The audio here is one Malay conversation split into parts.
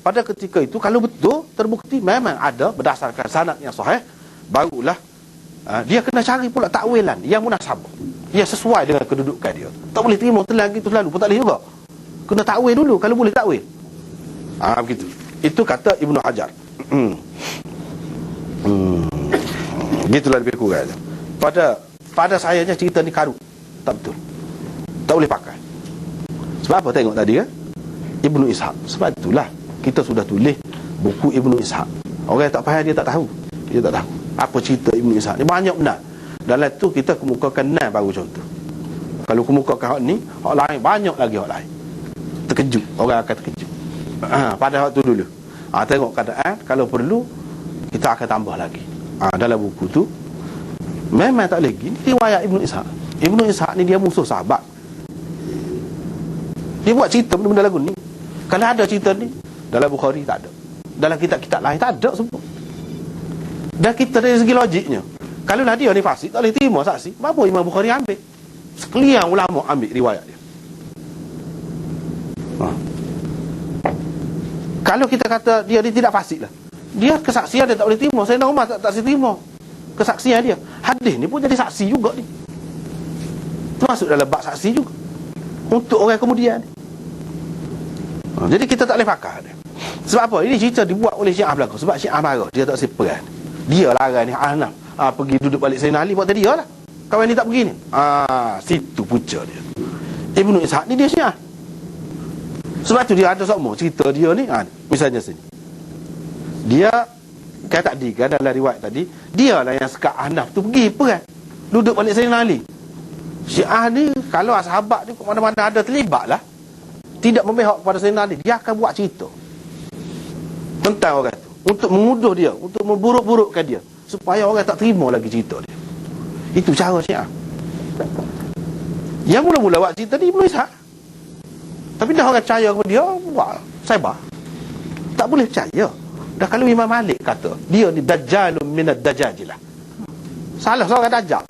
pada ketika itu kalau betul terbukti memang ada berdasarkan sanad yang sahih barulah uh, dia kena cari pula takwilan. Yang munasabah. Yang sesuai dengan kedudukan dia. Tak boleh terima telan gitu selalu pun tak boleh juga. Kena takwil dulu kalau boleh takwil. Ah begitu. Itu kata Ibnu Hajar. Hmm. hmm. gitulah lebih kurang. Pada pada sayanya cerita ni karut tak betul. Tak boleh pakai. Sebab apa tengok tadi kan Ibnu Ishaq. Sebab itulah kita sudah tulis buku Ibnu Ishaq orang yang tak faham dia tak tahu. Dia tak tahu. Apa cerita Ibnu Ishaq ni banyak benar dalam tu kita kemukakan enam baru contoh. Kalau kemukakan hak ni hak lain banyak lagi hak lain. Terkejut. Orang akan terkejut. Ha, pada waktu dulu. Ha, tengok keadaan kalau perlu kita akan tambah lagi. Ha, dalam buku tu memang tak lagi. Riwayat Ibnu Ishaq Ibnu Ishaq ni dia musuh sahabat. Dia buat cerita benda-benda lagu ni. Kalau ada cerita ni dalam Bukhari tak ada. Dalam kitab-kitab lain tak ada semua. Dan kita dari segi logiknya. Kalau lah dia ni fasik, tak boleh terima saksi. Apa Imam Bukhari ambil? Sekalian ulama ambil riwayat dia. Ha. Kalau kita kata dia, dia tidak fasik lah. Dia kesaksian dia tak boleh terima. Saya nak tak, tak terima. Kesaksian dia. Hadis ni pun jadi saksi juga ni. Termasuk dalam bak saksi juga. Untuk orang kemudian ni. Ha, jadi kita tak boleh pakar dia. Sebab apa? Ini cerita dibuat oleh Syiah belakang. Sebab Syiah marah. Dia tak siap peran. Dia larang ni. Ahnaf. Ha, pergi duduk balik Sayyidina Ali. Buat tadi lah. Kawan ni tak pergi ni. Ha, situ punca dia. Ibnu Ishaq ni dia Syiah. Sebab tu dia ada semua cerita dia ni. Ha, misalnya sini. Dia kata tadi kan dalam riwayat tadi. Dia lah yang sekat Ahnaf tu pergi peran. Duduk balik Sayyidina Ali. Syiah ni kalau sahabat ni mana-mana ada terlibat lah tidak memihak kepada Sayyidina Ali dia akan buat cerita tentang orang. Tu untuk menguduh dia untuk memburuk-burukkan dia. Supaya orang tak terima lagi cerita dia. Itu cara syiah. Yang mula-mula buat cerita ni Ibn Ishaq tapi dah orang percaya kepada dia buat. Sabar. Tak boleh percaya. Dah kalau Imam Malik kata dia ni dajjalun minad dajajilah. Salah seorang dajjal.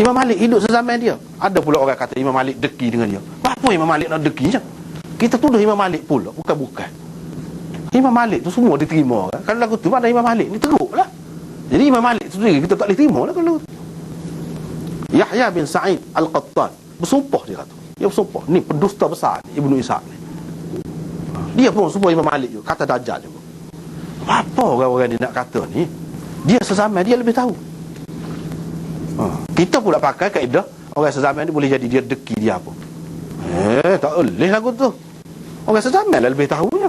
Imam Malik hidup sezaman dia. Ada pula orang kata Imam Malik deki dengan dia. Apa Imam Malik nak deki je? Kita tuduh Imam Malik pula, bukan-bukan. Imam Malik tu semua diterima kan? Kalau lagu tu mana Imam Malik ni teruk lah. Jadi Imam Malik tu sendiri kita tak boleh terima lah kalau Yahya bin Sa'id Al-Qattan bersumpah dia kata. Dia bersumpah. Ni pendusta besar ni, Ibnu Ishaq ni. Dia pun semua Imam Malik juga. Kata Dajjal juga. Apa orang-orang ni nak kata ni? Dia sezaman, dia lebih tahu. Ha. Kita pula pakai kaedah Orang sezaman ni boleh jadi dia deki dia apa Eh tak boleh lagu tu Orang sezaman lah lebih tahu je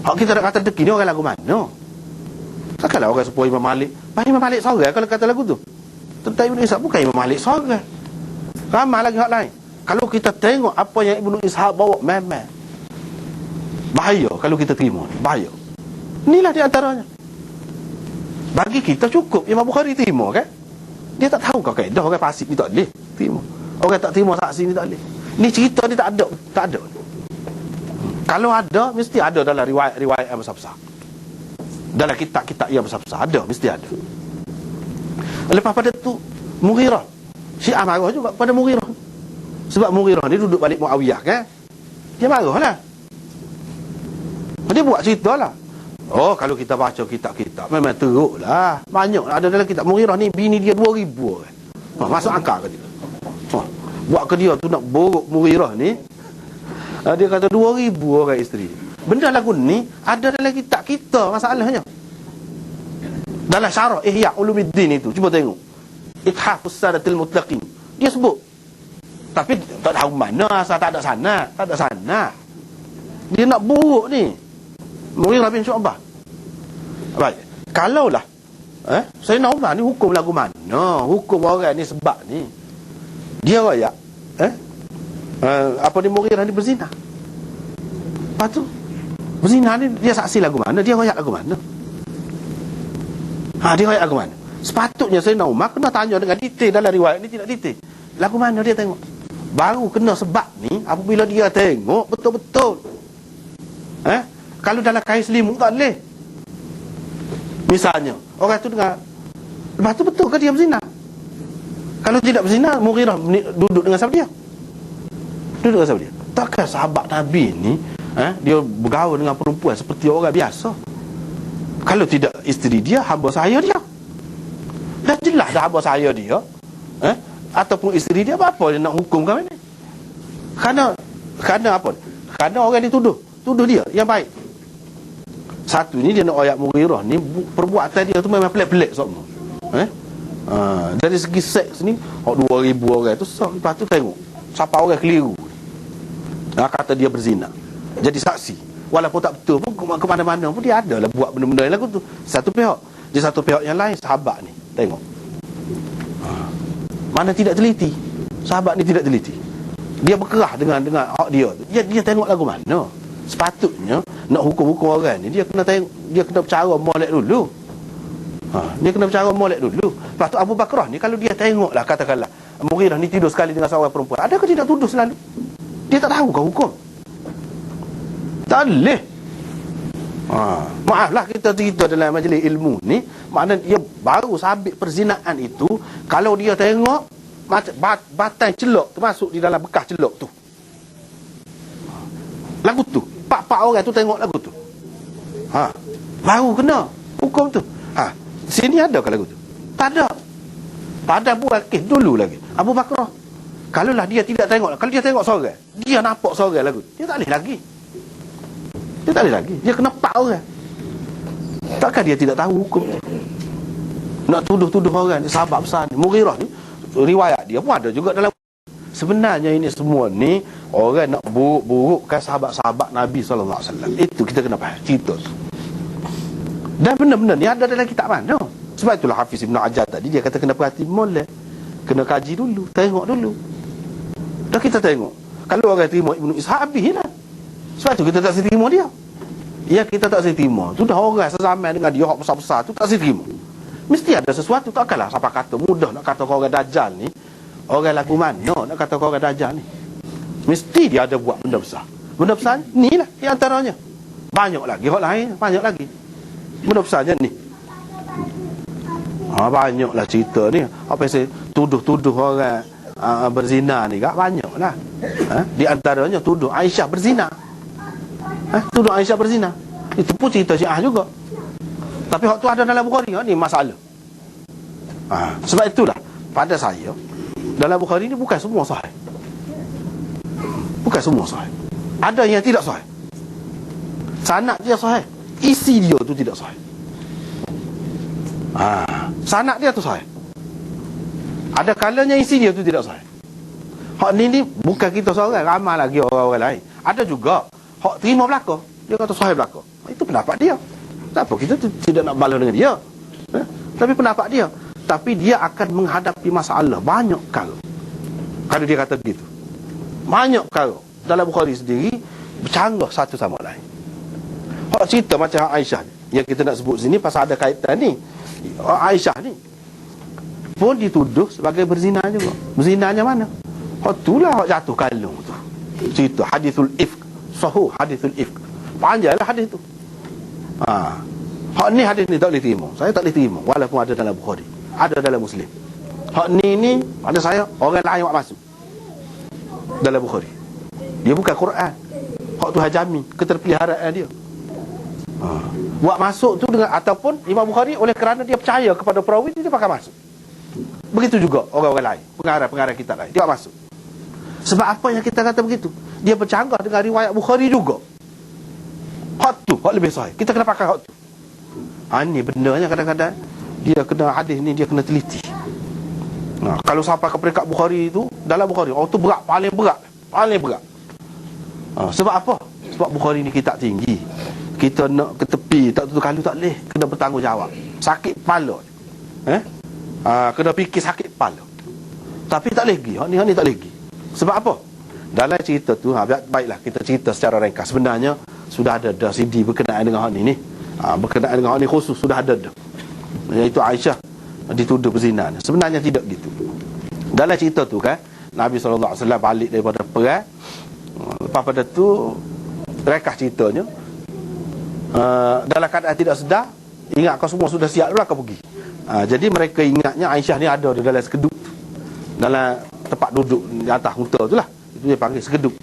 Hak kita nak kata deki ni orang lagu mana? Takkanlah orang sepuluh Imam Malik. Pak Imam Malik seorang kalau kata lagu tu. Tentang Ibn Ishaq bukan Imam Malik seorang. Ramai lagi hak lain. Kalau kita tengok apa yang Ibn Ishaq bawa Memang. Bahaya kalau kita terima Bahaya. Inilah di antaranya. Bagi kita cukup. Imam Bukhari terima kan? Dia tak tahu kau kaedah orang fasik ni tak boleh terima. Orang tak terima saksi ni tak boleh. Ni cerita ni tak ada, tak ada. Kalau ada mesti ada dalam riwayat-riwayat yang besar-besar. Dalam kitab-kitab yang besar-besar ada, mesti ada. Lepas pada tu Mughirah. Syiah marah juga pada Mughirah. Sebab Mughirah ni duduk balik Muawiyah kan? Dia marahlah. Dia buat cerita lah. Oh kalau kita baca kitab-kitab Memang teruk lah Banyak lah ada dalam kitab Mughirah ni Bini dia 2000 kan ha, Masuk akal ke dia ha, Buat ke dia tu nak borok Mughirah ni ha, Dia kata 2000 orang isteri Benda lagu ni Ada dalam kitab kita masalahnya Dalam syarah Ihya Ulumiddin itu Cuba tengok Ithaf Usadatil Mutlaqin Dia sebut Tapi tak tahu mana asal tak ada sana Tak ada sana Dia nak buruk ni Mughirah bin Syu'bah. Baik. Kalaulah eh Sayyidina Umar ni hukum lagu mana? Hukum orang ni sebab ni. Dia royak eh uh, apa ni Mughirah ni berzina. Lepas tu berzina ni dia saksi lagu mana? Dia royak lagu mana? Ha dia royak lagu mana? Sepatutnya Sayyidina Umar kena tanya dengan detail dalam riwayat ni tidak detail. Lagu mana dia tengok? Baru kena sebab ni apabila dia tengok betul-betul. Eh? Kalau dalam kain selimut tak boleh Misalnya Orang tu dengar Lepas tu betul ke dia berzina Kalau tidak berzina Mughirah duduk dengan siapa dia Duduk siapa dia? Takkan sahabat Nabi ni eh, dia bergaul dengan perempuan seperti orang biasa? Kalau tidak isteri dia hamba saya dia. Dah jelas dah hamba saya dia eh, ataupun isteri dia apa dia nak hukum kami ni kerana kerana apa? Kerana orang ni tuduh. Dia yang baik. Satu ni dia nak ayat Mughirah ni perbuatan dia tu memang pelik-pelik semua. Eh? Ha, dari segi seks ni hok 2000 orang tu sok lepas tu tengok siapa orang keliru ha, kata dia berzina jadi saksi. Walaupun tak betul pun ke mana-mana pun dia ada lah buat benda-benda yang lagu tu. Satu pihak. Di satu pihak yang lain sahabat ni. Tengok. Ha. mana tidak teliti. Sahabat ni tidak teliti. Dia berkerah dengan dengan hak dia tu. Dia, dia tengok lagu mana? Sepatutnya nak hukum-hukum orang ni dia kena tengok dia kena bercara molek dulu. Ha, dia kena bercara molek dulu. Lepas tu Abu Bakrah ni kalau dia tengok lah katakanlah Mughirah ni tidur sekali dengan seorang perempuan adakah tidak tuduh selalu dia tak tahu kau hukum tak boleh ha. Maaflah kita cerita dalam majlis ilmu ni Makna dia baru sabit perzinaan itu Kalau dia tengok bat, Batang celok masuk di dalam bekas celok tu Lagu tu Pak-pak orang tu tengok lagu tu ha. Baru kena Hukum tu ha. Sini ada ke lagu tu? Tak ada Pada buat kes dulu lagi Abu Bakrah Kalau lah dia tidak tengok Kalau dia tengok sore Dia nampak sore lagu Dia tak boleh lagi. Dia tak boleh lagi. Dia kena pak orang. Takkan dia tidak tahu hukum Nak tuduh-tuduh orang Sahabat besar ni Mughirah ni Riwayat dia pun ada juga dalam Sebenarnya ini semua ni Orang nak buruk-burukkan sahabat-sahabat Nabi SAW Itu kita kena faham Cerita tu. Dan benda-benda ni ada dalam kitab mana? Sebab itulah Hafiz Ibn Ajar tadi Dia kata kena perhati molek. Kena kaji dulu Tengok dulu Dah kita tengok Kalau orang terima Ibn Ishaq Habis lah sebab tu kita tak terima dia. Ya kita tak terima. Tu dah orang sezaman dengan dia hak besar-besar tu tak terima. Mesti ada sesuatu takkanlah siapa kata mudah nak kata orang dajal ni. Orang lagu mana nak kata orang dajal ni. Mesti dia ada buat benda besar. Benda besar ni lah di antaranya. Banyak lagi hak lain, banyak lagi. Benda besarnya ni. Ha, banyaklah cerita ni. Apa saya tuduh-tuduh orang uh, berzina ni gak banyaklah. Ha? Di antaranya tuduh Aisyah berzina. Eh, tuduh Aisyah berzina. Itu pun cerita Syiah juga. Tapi waktu ada dalam Bukhari, ni masalah. Ha, sebab itulah, pada saya, dalam Bukhari ni bukan semua sahih. Bukan semua sahih. Ada yang tidak sahih. Sanak dia sahih. Isi dia tu tidak sahih. Ha, sanak dia tu sahih. Ada kalanya dia tu tidak sahih. Hak ni ni bukan kita seorang, ramai lagi orang-orang lain. Ada juga hak terima belaka. Dia kata sahih belaka. Itu pendapat dia. Tak apa kita tidak nak balas dengan dia. Eh? tapi pendapat dia. Tapi dia akan menghadapi masalah banyak kali. Kalau dia kata begitu. Banyak kali. Dalam Bukhari sendiri bercanggah satu sama lain. Hak cerita macam Aisyah yang kita nak sebut sini pasal ada kaitan ni. Aisyah ni pun dituduh sebagai berzina juga. Berzinanya mana? Hak itulah hak jatuh kalung tu. Cerita hadithul ifk. Sahu hadithul ifk. Panjanglah hadis tu. Ha. Hak ni hadis ni tak boleh terima. Saya tak boleh terima. Walaupun ada dalam bukhari. Ada dalam muslim. Hak ni ni pada saya orang lain buat masuk. Dalam bukhari. Dia bukan quran. Hak tu hajami keterpeliharaan dia. Ha. buat masuk tu dengan ataupun imam bukhari oleh kerana dia percaya kepada perawi dia pakai masuk begitu juga orang-orang lain pengarah-pengarah kita lain dia masuk sebab apa yang kita kata begitu dia bercanggah dengan riwayat Bukhari juga. Hak tu, hak lebih sahih. Kita kena pakai hak tu. Ha, ni bendanya kadang-kadang dia kena hadis ni dia kena teliti. Nah, ha, kalau sampai ke peringkat Bukhari itu dalam Bukhari, oh tu berat, paling berat, paling berat. Ha, sebab apa? Sebab Bukhari ni kita tinggi. Kita nak ke tepi, tak tu kalau tak leh, kena bertanggungjawab. Sakit kepala. Eh? Ha, kena fikir sakit kepala. Tapi tak lagi, hak ni hak ni tak lagi. Sebab apa? Dalam cerita tu ha, Baiklah kita cerita secara ringkas. Sebenarnya Sudah ada dah CD berkenaan dengan hal ini ha, Berkenaan dengan hal ini khusus Sudah ada dah. Iaitu Aisyah Dituduh berzina Sebenarnya tidak gitu. Dalam cerita tu kan Nabi SAW balik daripada perang. Lepas pada tu Rekas ceritanya uh, Dalam keadaan tidak sedar Ingat kau semua sudah siap kau pergi uh, Jadi mereka ingatnya Aisyah ni ada dalam sekeduk Dalam tempat duduk di atas unta tu lah. Itu dia panggil sekeduk